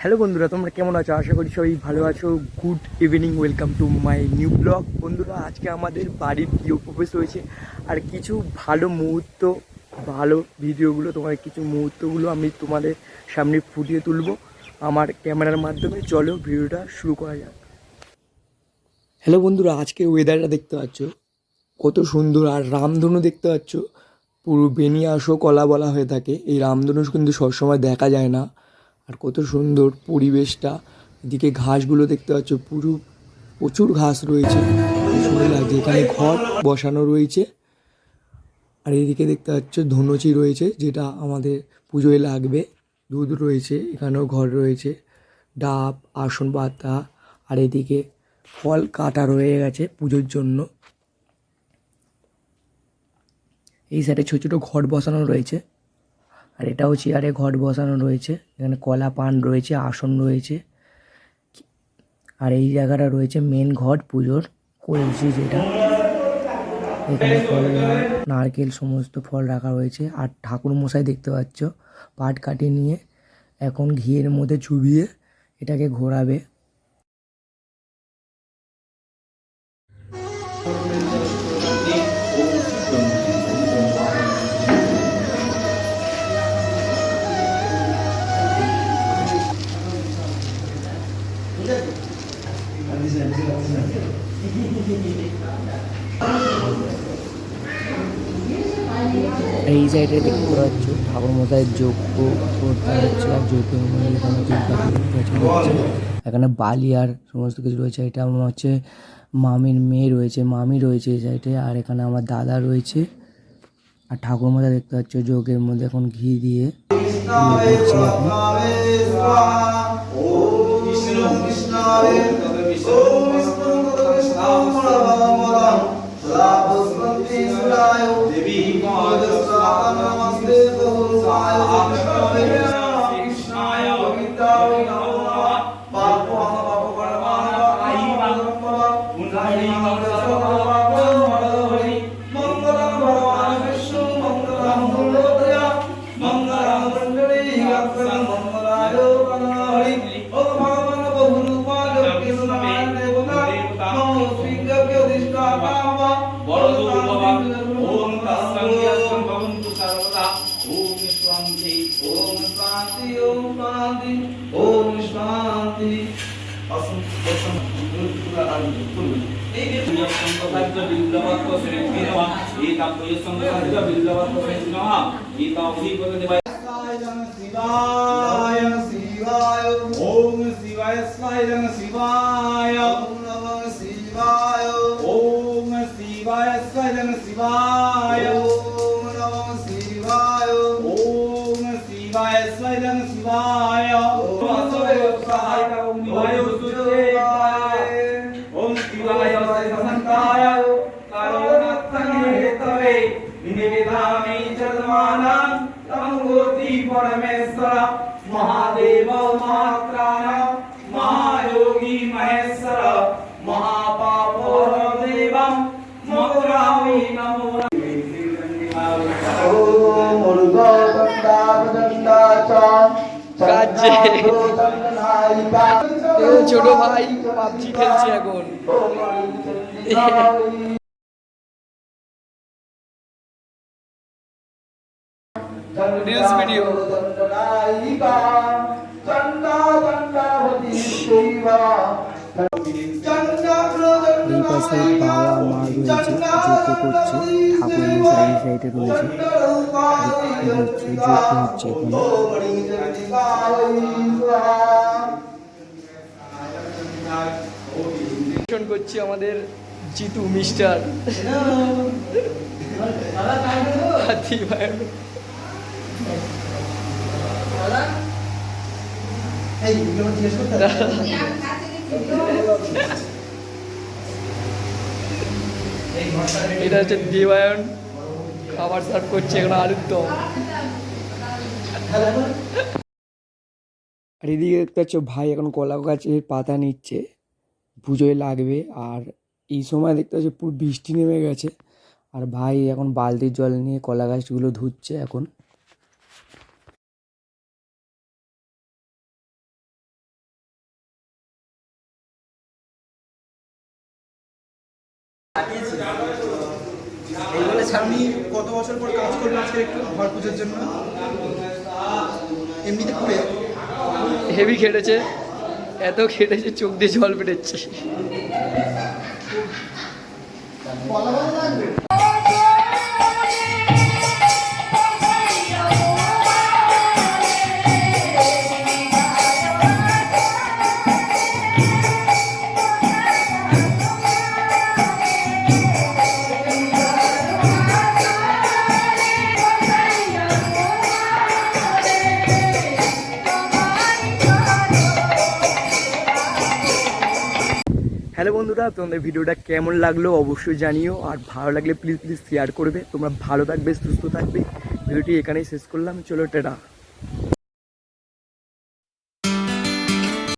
Hello বন্ধুরা, তোমরা কেমন আছো? আশা করি সবাই ভালো আছো। Good evening, welcome to my new blog. বন্ধুরা, আজকে আমাদের বাড়ির গৃহ প্রবেশ হয়েছে আর কিছু ভালো মুহূর্ত, ভালো ভিডিওগুলো তোমার কিছু মুহূর্তগুলো আমি তোমাদের সামনে ফুটিয়ে তুলবো আমার ক্যামেরার মাধ্যমে। চলো ভিডিওটা শুরু করা যাক। হ্যালো বন্ধুরা, আজকে ওয়েদারটা দেখতে পাচ্ছ? কত সুন্দর, আর রামধনু দেখতে পাচ্ছ? পুরো বেনিয়াসও কলা বলা হয়ে থাকে। এই রামধনু কিন্তু সবসময় দেখা যায় না। আর কত সুন্দর পরিবেশটা। এদিকে ঘাসগুলো দেখতে পাচ্ছ, পুরো প্রচুর ঘাস রয়েছে। সুন্দর লাগছে এখানে ঘর বসানো রয়েছে। আর এদিকে দেখতে পাচ্ছ, ধনুচি রয়েছে, যেটা আমাদের পুজোয় লাগবে। দুধ রয়েছে, এখানেও ঘর রয়েছে। ডাব আসন পাতা আর এদিকে ফল কাটা রয়ে গেছে পুজোর জন্য। এই সাইডে ছোটো ছোটো ঘট বসানো রয়েছে। আর এটাও চেয়ারে ঘট বসানো রয়েছে। এখানে কলা পান রয়েছে, আসন রয়েছে। আর এই জায়গাটা রয়েছে মেন ঘট পুজোর। করেছি যেটা এখানে কলা নারকেল সমস্ত ফল রাখা রয়েছে। আর ঠাকুর মশাই দেখতে পাচ্ছ, পাট কাটি নিয়ে এখন ঘিয়ের মধ্যে চুবিয়ে এটাকে ঘোরাবে। এই সাইডে দেখতে পাচ্ছ ঠাকুর মশাইয়ের যজ্ঞ করতে হচ্ছে আর পাচ্ছ হচ্ছে। এখানে বালি আর সমস্ত কিছু রয়েছে। এটা আমার হচ্ছে মামির মেয়ে রয়েছে, মামি রয়েছে এই সাইডে। আর এখানে আমার দাদা রয়েছে। আর ঠাকুর মশাই দেখতে পাচ্ছ যজ্ঞের মধ্যে এখন ঘি দিয়ে ইয়ে করছে এখন। বড়দূর সংকল্প বিল্লবাত শ্রী বিনবা এই কাপয় পদ দেবায় শিবায় শিবায় ওম শিবায় শিবায়। ওম নমঃ শিবায় ওম শিবায় শিবায়। ओम शिवाय ससंताय करोणत्तनिहेतवे निवेदामि चर्मानं तं गोति परमेश्वर महादेव महात्राण महायोगी महेश्वर महापापो देवं मगुरामि नमो ओम मुर्गा बंदा बंदा चा राज्य ছোট ভাই পাবজি খেলছে এখন। রিলস ভিডিও এই পাশে বাবা মা রয়েছে যজ্ঞ করছে ঠাকুর মশাই সাইডে রয়েছে যজ্ঞ হচ্ছে এখানে। করছি আমাদের জিতু মিস্টার হাতি এটা হচ্ছে দেবায়ন। খাবার সার্ভ করছে এখন আলুর দম আর এদিকে দেখতে পাচ্ছ ভাই এখন কলা গাছের পাতা নিচ্ছে। পুজোয় লাগবে। আর এই সময় দেখতে পাচ্ছি পুরো বৃষ্টি নেমে গেছে। আর ভাই এখন বালতির জল নিয়ে কলা গাছগুলো ধুচ্ছে এখন। এই কত বছর পর কাজ করল আজকে একটু ঘর পুজোর জন্য? এমনিতে হেভি খেটেছে। এত খেটেছে চোখ দিয়ে জল বেরোচ্ছে। হ্যালো বন্ধুরা, তোমাদের ভিডিওটা কেমন লাগল অবশ্যই জানিও, আর ভালো লাগলে প্লিজ প্লিজ শেয়ার করবে। তোমরা ভালো থাকবে, সুস্থ থাকবে। ভিডিওটি এখানেই শেষ করলাম। চলো, টাটা।